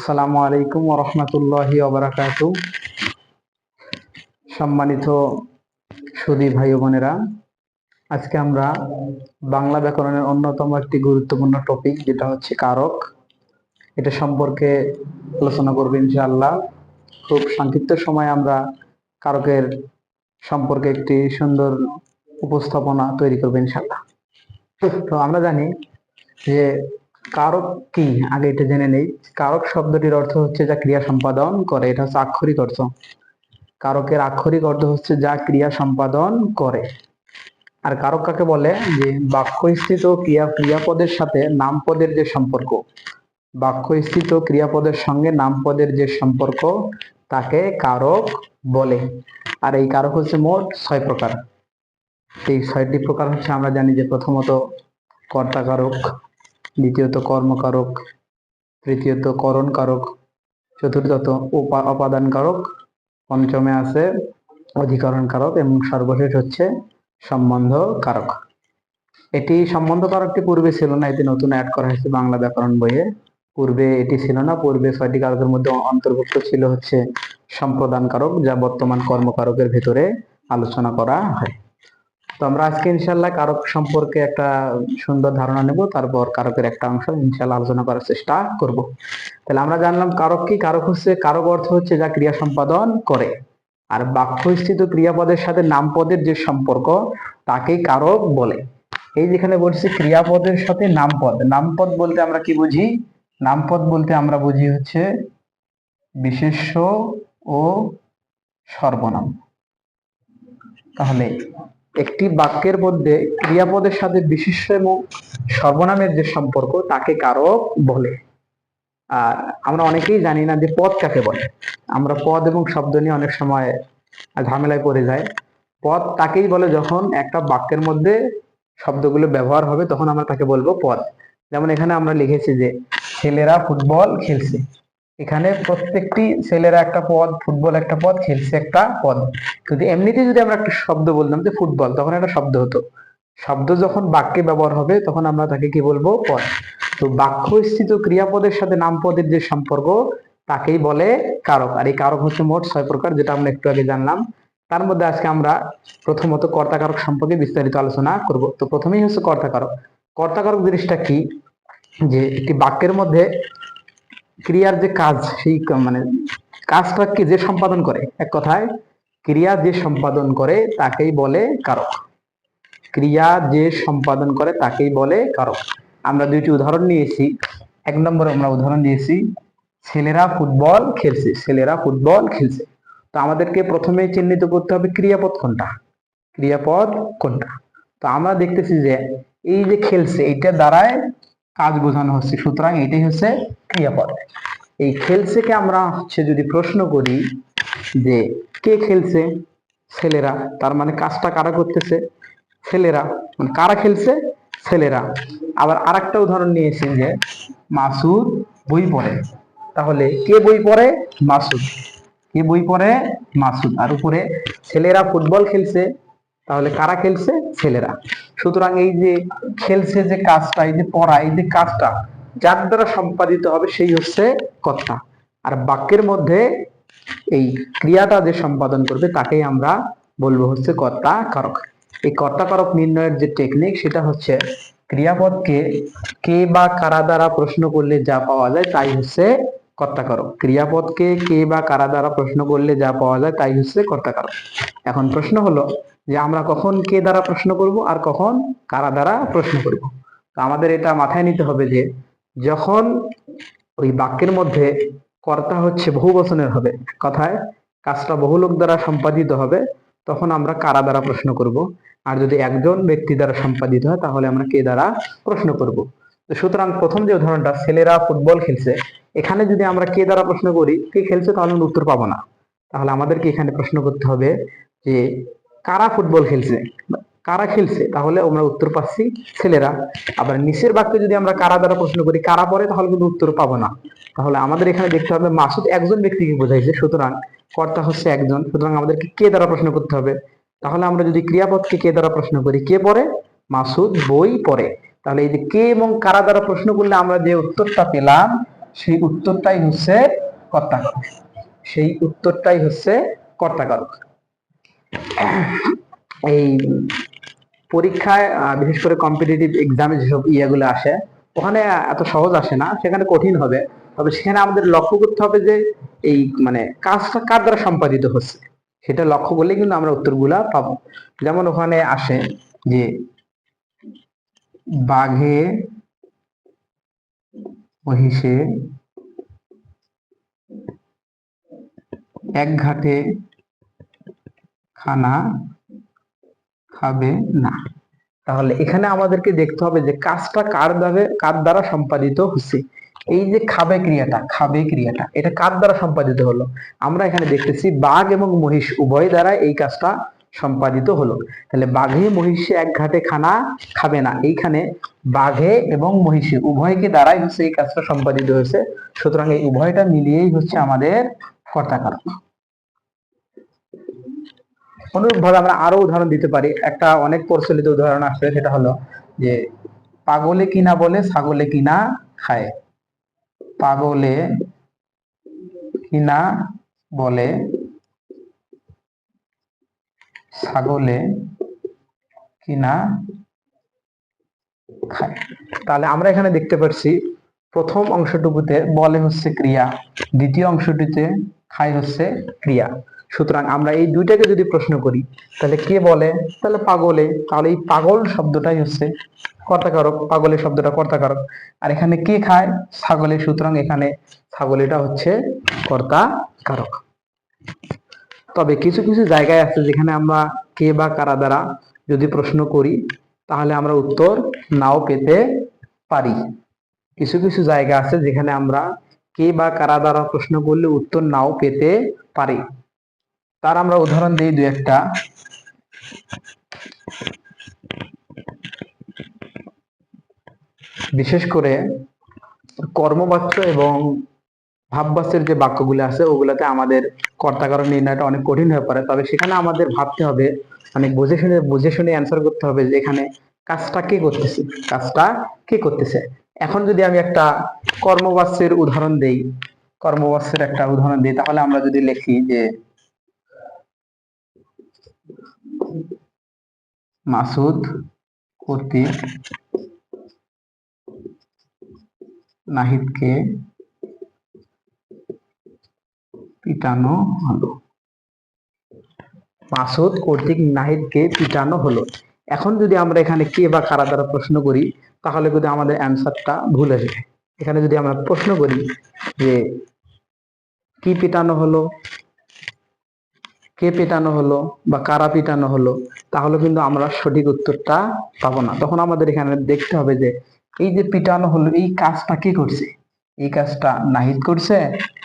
আসসালামু আলাইকুম রহমতুল্লাহি ওবরাকাতু সম্মানিত সুদী ভাই বোনেরা, আজকে আমরা বাংলা ব্যাকরণের অন্যতম একটি গুরুত্বপূর্ণ টপিক যেটা হচ্ছে কারক। এটা সম্পর্কে আলোচনা করব ইনশাআল্লাহ। খুব সংক্ষিপ্ত সময় আমরা কারকের সম্পর্কে একটি সুন্দর উপস্থাপনা তৈরি করব ইনশাআল্লাহ। তো আমরা জানি যে কারক কি? আগে এটা জেনে নেই। কারক শব্দটির অর্থ হচ্ছে যা ক্রিয়া সম্পাদন করে, এটা হচ্ছে আক্ষরিক অর্থ। কারকের আক্ষরিক অর্থ হচ্ছে যা ক্রিয়া সম্পাদন করে। আর কারক কাকে বলে? যে বাক্যস্থিত ক্রিয়া, ক্রিয়াপদের সাথে নামপদের যে সম্পর্ক, বাক্যস্থিত ক্রিয়াপদের সঙ্গে নামপদের যে সম্পর্ক, তাকে কারক বলে। আর এই কারক হচ্ছে মোট ছয় প্রকার। এই ছয়টি প্রকার হচ্ছে আমরা জানি যে প্রথমত কর্তা কারক দ্বিতীয়ত কর্মকারক, তৃতীয়ত করণ কারক চতুর্থত অপাদান কারক পঞ্চমে আছে অধিকরণ কারক এবং সর্বশেষ হচ্ছে সম্বন্ধ কারক এটি সম্বন্ধ কারকটি পূর্বে ছিল না, এটি নতুন অ্যাড করা হয়েছে বাংলা ব্যাকরণ বইয়ে। পূর্বে এটি ছিল না, পূর্বে ছয়টি কারকের মধ্যে অন্তর্ভুক্ত ছিল হচ্ছে সম্প্রদান কারক যা বর্তমান কর্মকারকের ভেতরে আলোচনা করা হয়। তো আমরা আজকে ইনশাল্লাহ কারক সম্পর্কে একটা সুন্দর ধারণা নেব, তারপর কারকের একটা অংশ ইনশাল্লাহ আলোচনা করার চেষ্টা করব। তাহলে আমরা জানলাম কারক কি? কারক হচ্ছে, কারক অর্থ হচ্ছে যা ক্রিয়া সম্পাদন করে। আর বাক্যস্থিত ক্রিয়াপদের সাথে নামপদের যে সম্পর্ক তাকেই কারক বলে। এই যেখানে বলছি ক্রিয়াপদের সাথে নামপদ। নামপদ বলতে আমরা কি বুঝি? নামপদ বলতে আমরা বুঝি হচ্ছে বিশেষ্য ও সর্বনাম। তাহলে একটি বাক্যের মধ্যে ক্রিয়াপদের সাথে বিশেষ্য এবং সর্বনামের যে সম্পর্ক, তাকে কারক বলে। আর আমরা অনেকেই জানি না যে পদ কাকে বলে। আমরা পদ এবং শব্দ নিয়ে অনেক সময় ঝামেলায় পড়ে যায় পদ তাকেই বলে যখন একটা বাক্যের মধ্যে শব্দগুলো ব্যবহার হবে, তখন আমরা তাকে বলব পদ। যেমন এখানে আমরা লিখেছি যে, ছেলেরা ফুটবল খেলছে। এখানে প্রত্যেকটি ছেলেরা একটা পদ, ফুটবল একটা পদ, খেলছে একটা পদ। কিন্তু এমনিতে যদি আমরা একটা শব্দ বলতাম যে ফুটবল, তখন একটা শব্দ হতো। শব্দ যখন বাক্যে ব্যবহার হবে, তখন আমরা তাকে কি বলব? পদ। তো বাক্যস্থিত ক্রিয়াপদের সাথে নামপদের যে সম্পর্ক, তাকেই বলে কারক। আর এই কারক হচ্ছে মোট ছয় প্রকার, যেটা আমরা একটু আগে জানলাম। তার মধ্যে আজকে আমরা প্রথমত কর্তাকারক সম্পর্কে বিস্তারিত আলোচনা করব। তো প্রথমেই হচ্ছে কর্তাকারক। কর্তাকারক জিনিসটা কি? যে একটি বাক্যের মধ্যে ক্রিয়ার যে কাজ, সেই মানে কাজটা কি যে সম্পাদন করে? এক কথায়, ক্রিয়া যে সম্পাদন করে, তাকেই বলে কারক। ক্রিয়া যে সম্পাদন করে, তাকেই বলে কারক। আমরা দুইটি উদাহরণ নিয়েছি। এক নম্বরে আমরা উদাহরণ দিয়েছি, ছেলেরা ফুটবল খেলছে, ছেলেরা ফুটবল খেলছে। তো আমাদেরকে প্রথমে চিহ্নিত করতে হবে ক্রিয়াপদ কোনটা? ক্রিয়াপদ কোনটা? তো আমরা দেখতেছি যে, এই যে খেলছে এইটা দ্বারায় কাজ বোঝানো হচ্ছে। সুতরাং এটাই হচ্ছে ক্রিয়াপদ। এই খেলছেকে আমরা হচ্ছে যদি প্রশ্ন করি যে কে খেলছে? ছেলেরা। তার মানে কাজটা কারা করতেছে? ছেলেরা। মানে কারা খেলছে? ছেলেরা। আবার আরেকটা উদাহরণ নিয়েছি যে মাসুদ বই পড়ে। তাহলে কে বই পড়ে? মাসুদ। কে বই পড়ে? মাসুদ। আর উপরে ছেলেরা ফুটবল খেলছে তাহলে কারা খেলছে? ছেলেরা। সুতরাং এই যে খেলছে যে কাজটা, এই যে পড়া, এই যে কাজটা, যার দ্বারা সম্পাদিত হবে সেই হচ্ছে কর্তা আর বাক্যের মধ্যে এই ক্রিয়াটা যে সম্পাদন করবে, তাকেই আমরা বলব হচ্ছে কর্তা কারক। এই কর্তা কারক নির্ণয়ের যে টেকনিক সেটা হচ্ছে ক্রিয়াপদকে কে বা কারা দ্বারা প্রশ্ন করলে যা পাওয়া যায়, তাই হচ্ছে কর্তাকারক ক্রিয়াপদকে কে বা কারা দ্বারা প্রশ্ন করলে যা পাওয়া যায় তাই হচ্ছে কর্তাকারক এখন প্রশ্ন হলো যে আমরা কখন কে দ্বারা প্রশ্ন করব আর কখন কারা দ্বারা প্রশ্ন করব। তো আমাদের এটা মাথায় নিতে হবে যে যখন ওই বাক্যের মধ্যে কর্তা হচ্ছে বহু বচনের হবে, কথায় কাজটা বহু লোক দ্বারা সম্পাদিত হবে, তখন আমরা কারা দ্বারা প্রশ্ন করব? আর যদি একজন ব্যক্তি দ্বারা সম্পাদিত হয় তাহলে আমরা কে দ্বারা প্রশ্ন করব? তো সুতরাং প্রথম যে উদাহরণটা, ছেলেরা ফুটবল খেলছে এখানে যদি আমরা কে দ্বারা প্রশ্ন করি, কে খেলছে তাহলে আমরা উত্তর পাবো না। তাহলে আমাদেরকে এখানে প্রশ্ন করতে হবে যে, কারা ফুটবল খেলছে? কারা খেলছে? তাহলে আমরা উত্তর পাচ্ছি ছেলেরা। আবার নিচের বাক্যে যদি আমরা কারা দ্বারা প্রশ্ন করি, কারা পরে তাহলে কিন্তু উত্তর পাবো না। তাহলে আমাদের এখানে দেখতে হবে মাসুদ একজন ব্যক্তিকে বোঝাইছে, সুতরাং কর্তা হচ্ছে একজন। সুতরাং আমাদেরকে কে দ্বারা প্রশ্ন করতে হবে? তাহলে আমরা যদি ক্রিয়াপদকে কে দ্বারা প্রশ্ন করি, কে পরে মাসুদ বই পরে তাহলে এই যে কে এবং কারা দ্বারা প্রশ্ন করলে আমরা যে উত্তরটা পেলাম সেই উত্তরটাই হচ্ছে কর্তাকারক সেই উত্তরটাই হচ্ছে কর্তাকারক এই পরীক্ষায় বিশেষ করে কম্পিটিটিভ এক্সামে যেসব ইয়েগুলো আসে, ওখানে এত সহজ আসে না, সেখানে কঠিন হবে। তবে সেখানে আমাদের লক্ষ্য করতে হবে যে এই মানে কাজটা কার দ্বারা সম্পাদিত হচ্ছে? সেটা লক্ষ্য করলে কিন্তু আমরা উত্তরগুলা পাবো। যেমন ওখানে আসে যে বাঘে মহিষে এক ঘাটে খানা খাবে না। তাহলে এখানে আমাদেরকে দেখতে হবে যে কাজটা কার দ্বারা কার দ্বারা সম্পাদিত হচ্ছে। এই যে খাবে ক্রিয়াটা খাবে ক্রিয়াটা, এটা কার দ্বারা সম্পাদিত হলো? আমরা এখানে দেখতেছি বাঘ এবং মহিষ উভয় দ্বারা এই কাজটা সম্পাদিত হলো। তাহলে বাঘে, মহিষে এক ঘাটে খানা খাবে না। এইখানে বাঘে এবং মহিষে, উভয়কে দ্বারাই হচ্ছে এই কাজটা সম্পাদিত হয়েছে। সুতরাং এই উভয়টা মিলিয়েই হচ্ছে আমাদের কর্তাকারক অনুরূপভাবে আমরা আরও উদাহরণ দিতে পারি। একটা অনেক প্রচলিত উদাহরণ আছে সেটা হলো যে, পাগলে কিনা বলে, ছাগলে কিনা খায়? পাগলে কিনা বলে ছাগলে কিনা খায়। তাহলে আমরা এখানে দেখতে পাচ্ছি প্রথম অংশটুকুতে বলে হচ্ছে ক্রিয়া, দ্বিতীয় অংশটিতে খায় হচ্ছে ক্রিয়া। সুতরাং আমরা এই দুইটাকে যদি প্রশ্ন করি, তাহলে কে বলে? তাহলে পাগলে। তাহলে এই পাগল শব্দটাই হচ্ছে কর্তাকারক, পাগলের শব্দটা কর্তাকারক। আর এখানে কে খায়? ছাগলে। সুতরাং এখানে ছাগলেটা হচ্ছে কর্তা কারক তবে কিছু কিছু জায়গায় আছে যেখানে আমরা কে বা কারা দ্বারা যদি প্রশ্ন করি, তাহলে আমরা উত্তর নাও পেতে পারি। কিছু কিছু জায়গা আছে যেখানে আমরা কে বা কারা দ্বারা প্রশ্ন করলে উত্তর নাও পেতে পারি। তার আমরা উদাহরণ দিই দু একটা। বিশেষ করে কর্মবাচ্য এবং ভাববাচ্যের যে বাক্যগুলো আছে, ওগুলাতে আমাদের কর্তাকারণ নির্ণয়টা অনেক কঠিন হয়ে পড়ে। তবে সেখানে আমাদের ভাবতে হবে অনেক বুঝে শুনে বুঝে শুনে অ্যান্সার করতে হবে যে এখানে কাজটা কে করতেছে, কাজটা কে করতেছে। এখন যদি আমি একটা কর্মবাচ্যের উদাহরণ দেই কর্মবাচ্যের একটা উদাহরণ দিই, তাহলে আমরা যদি লিখি যে মাসুদ কর্তৃক নাহিদকে পিটানো হলো। মাসুদ কর্তৃক নাহিদকে পিটানো হলো। এখন যদি আমরা এখানে কে বা কারা দ্বারা প্রশ্ন করি, তাহলে যদি আমাদের অ্যান্সারটা ভুল আসবে। এখানে যদি আমরা প্রশ্ন করি যে কি পিটানো হলো, কে পেটানো হলো বা কারা পিটানো হলো, তাহলে কিন্তু আমরা সঠিক উত্তরটা পাবো না। তখন আমাদের এখানে দেখতে হবে যে এই যে পিটানো হলো, এই কাজটা কে করছে? এই কাজটা নাহিদ করছে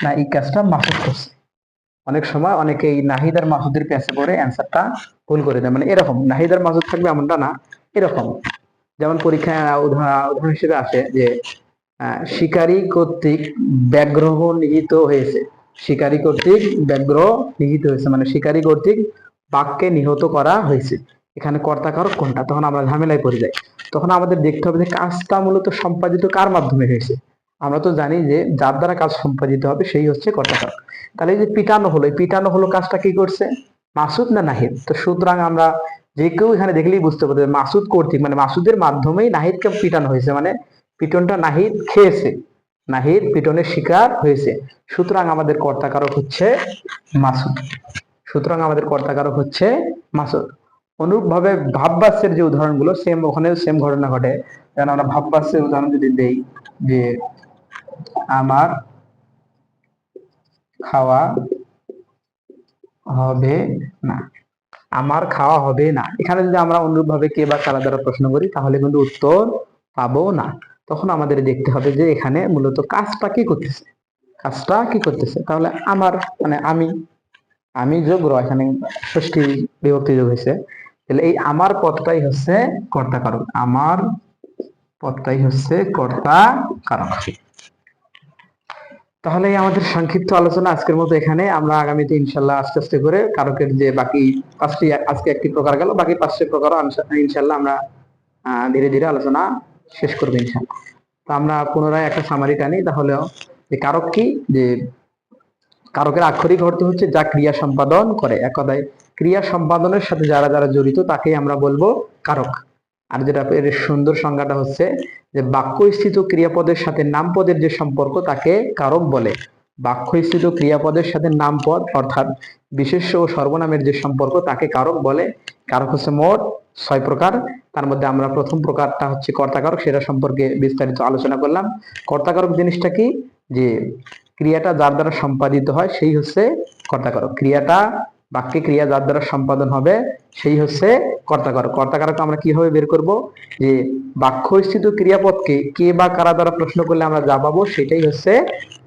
না এই কাজটা মাসুদ করছে? অনেক সময় অনেকে এই নাহিদ আর মাসুদের পেছে পড়ে অ্যান্সারটা ভুল করে দেয়। মানে এরকম, নাহিদ আর মাসুদ থাকবে এমনটা না, এরকম। যেমন পরীক্ষায় উদাহরণ হিসেবে আসে যে শিকারী কর্তৃক ব্যাগ্রহ নিহিত হয়েছে। শিকারী কর্তৃক ব্যাঘ্র নিহিত হয়েছে মানে শিকারী কর্তৃক বাঘকে নিহত করা হয়েছে। এখানে কর্তাকারক কোনটা? তখন আমরা ঝামেলায় পড়ে যাই। তখন আমাদের দেখতে হবে যে কাজটা মূলত সম্পাদিত কার মাধ্যমে হয়েছে? আমরা তো জানি যে যার দ্বারা কাজ সম্পাদিত হবে সেই হচ্ছে কর্তাকারক তাহলে যে পিটানো হলো পিটানো হলো কাজটা কি করছে? মাসুদ না নাহিদ? তো সুতরাং আমরা যে কেউ এখানে দেখলেই বুঝতে পারবে মাসুদ কর্তৃক মানে মাসুদের মাধ্যমেই নাহিদকে পিটানো হয়েছে মানে পিটনটা নাহিদ খেয়েছে, নাহিদ পিটনের শিকার হয়েছে। সুতরাং আমাদের কর্তাকারক হচ্ছে মাসুদ। সুতরাং আমাদের কর্তাকারক হচ্ছে মাসুদ। অনুরূপভাবে ভাববাস্যের যে উদাহরণগুলো সেম ওখানে সেম ঘটনা ঘটে। যেন আমরা ভাববাস্যের উদাহরণ যদি দেই, যে আমার খাওয়া হবে না। আমার খাওয়া হবে না। এখানে যদি আমরা অনুরূপভাবে কে বা কারা দ্বারা প্রশ্ন করি, তাহলে কিন্তু উত্তর পাবো না। তখন আমাদের দেখতে হবে যে এখানে মূলত কাজটা কি করতেছে? কাজটা কি করতেছে? তাহলে আমার মানে আমি আমি যোগ র, এখানে ষষ্ঠী বিভক্তি যোগ হয়েছে। তাহলে এই আমার পদটাই হচ্ছে কর্তা কারক আমার পদটাই হচ্ছে কর্তা কারক তাহলে আমাদের সংক্ষিপ্ত আলোচনা আজকের মতো এখানে। আমরা আগামীতে ইনশাল্লাহ আস্তে আস্তে করে কারকের যে বাকি পাঁচটি আজকে একটি প্রকার গেল, বাকি পাঁচটি প্রকারও আনসা- ইনশাল্লাহ আমরা ধীরে ধীরে আলোচনা শেষ করব ইনশাল্লাহ। তো আমরা পুনরায় একটা সামারি টানি তাহলেও যে কারক কি? যে কারকের আক্ষরিক অর্থ হচ্ছে যা ক্রিয়া সম্পাদন করে। এক কথায় ক্রিয়া সম্পাদনের সাথে যারা যারা জড়িত, তাকেই আমরা বলব কারক। আর যেটা এর সুন্দর সংজ্ঞাটা হচ্ছে যে বাক্যস্থিত ক্রিয়াপদের সাথে নামপদের যে সম্পর্ক তাকে কারক বলে। বাক্যস্থিত ক্রিয়াপদের সাথে নামপদ অর্থাৎ বিশেষ্য ও সর্বনামের যে সম্পর্ক তাকে কারক বলে। কারক হচ্ছে মোট ছয় প্রকার। তার মধ্যে আমরা প্রথম প্রকারটা হচ্ছে কর্তাকারক, সেটা সম্পর্কে বিস্তারিত আলোচনা করলাম। কর্তাকারক জিনিসটা কি? যে ক্রিয়াটা যার দ্বারা সম্পাদিত হয়, সেই হচ্ছে কর্তাকারক। ক্রিয়াটা বাক্যে ক্রিয়া যার দ্বারা সম্পাদন হবে, সেই হচ্ছে কর্তাকারক। কর্তাকারক আমরা কীভাবে বের করব? যে বাক্যস্থিত ক্রিয়াপদকে কে বা কারা দ্বারা প্রশ্ন করলে আমরা যা পাবো, সেটাই হচ্ছে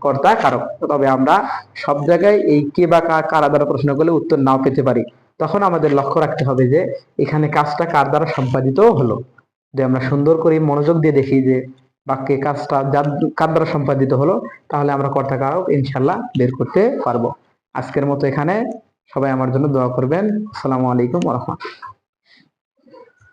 কর্তা কারক তবে আমরা সব জায়গায় এই কে বা কারা দ্বারা প্রশ্ন করলে উত্তর নাও পেতে পারি। তখন আমাদের লক্ষ্য রাখতে হবে যে এখানে কাজটা কার দ্বারা সম্পাদিত হলো। যদি আমরা সুন্দর করে মনোযোগ দিয়ে দেখি যে বাক্যে কাজটা যার কার দ্বারা সম্পাদিত হলো, তাহলে আমরা কর্তা কারক ইনশাল্লাহ বের করতে পারব। আজকের মতো এখানে। সবাই আমার জন্য দোয়া করবেন। আসসালামু আলাইকুম রহমতুল্লাহ।